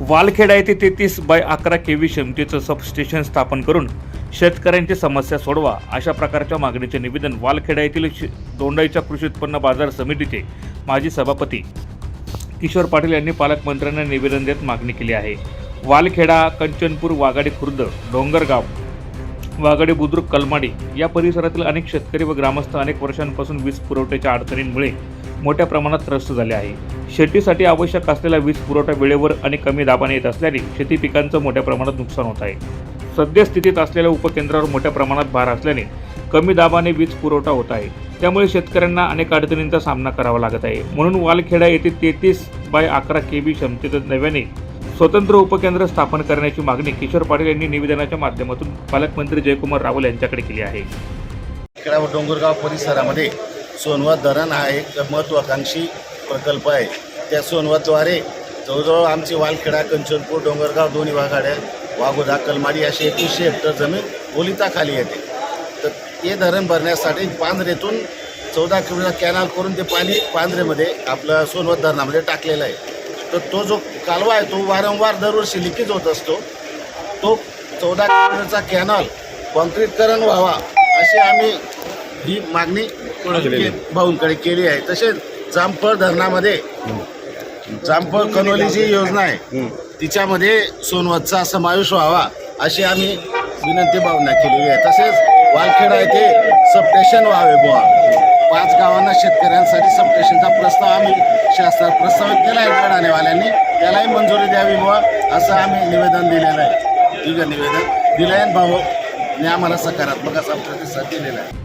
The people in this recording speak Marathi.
वालखेडा येथे तेहतीस बाय अकरा के व्ही क्षमतेचं सबस्टेशन स्थापन करून शेतकऱ्यांची समस्या सोडवा अशा प्रकारच्या मागणीचे निवेदन वालखेडा येथील दोंडाईच्या कृषी उत्पन्न बाजार समितीचे माजी सभापती किशोर पाटील यांनी पालकमंत्र्यांना निवेदन देत मागणी केली आहे. वालखेडा कंचनपूर वाघाडी खुर्द डोंगरगाव वाघाडी बुद्रुक कलमाडी या परिसरातील अनेक शेतकरी व ग्रामस्थ अनेक वर्षांपासून वीज पुरवठ्याच्या अडचणींमुळे मोठ्या प्रमाणात त्रस्त झाले आहे. शेतीसाठी आवश्यक असलेला वीज पुरवठा वेळेवर आणि कमी दाबाने येत असल्याने शेती पिकांचं मोठ्या प्रमाणात नुकसान होत आहे. सद्यस्थितीत असलेल्या उपकेंद्रावर मोठ्या प्रमाणात भार असल्याने कमी दाबाने वीज पुरवठा होत आहे. त्यामुळे शेतकऱ्यांना अनेक अडचणींचा सामना करावा लागत आहे. म्हणून वालखेडा येथे तेहतीस बाय अकरा के बी क्षमतेचं नव्याने स्वतंत्र उपकेंद्र स्थापन करण्याची मागणी किशोर पाटील यांनी निवेदनाच्या माध्यमातून पालकमंत्री जयकुमार रावल यांच्याकडे केली आहे. डोंगरगाव परिसरामध्ये सोनवा धरण हा एक महत्त्वाकांक्षी प्रकल्प आहे. त्या सोनवतद्वारे जवळजवळ आमची वालखेडा कंचनपूर डोंगरगाव दोन्ही वाघाड्या वाघोदा कलमाडी अशी एकवीसशे हेक्टर जमीन ओलिताखाली येते. तर ते धरण भरण्यासाठी पांढरेतून चौदा किलोमीटर कॅनल करून ते पाणी पांढरेमध्ये आपलं सोनवत धरणामध्ये टाकलेलं आहे. तर तो जो कालवा आहे तो वारंवार दरवर्षी लिकेज होत असतो. तो चौदा किलोमीटरचा कॅनल कॉन्क्रीटकरण व्हावा अशी आम्ही ही मागणी भाऊंकडे केली आहे. तसेच जामफळ धरणामध्ये जामफळ कनोली जी योजना आहे. तिच्यामध्ये सोनवतचा समावेश व्हावा अशी आम्ही विनंती भावना केलेली आहे. तसेच वालखेडा येथे सबस्टेशन व्हावे बुवा. पाच गावांना शेतकऱ्यांसाठी सबस्टेशनचा प्रस्ताव आम्ही शासनात प्रस्तावित केला आहे गडाणेवाल्यांनी त्यालाही मंजुरी द्यावी बुवा असं आम्ही निवेदन दिलेलं आहे. ठीक आहे निवेदन दिलं आहे भाऊ आम्हाला सकारात्मक असा प्रतिसाद दिलेला आहे.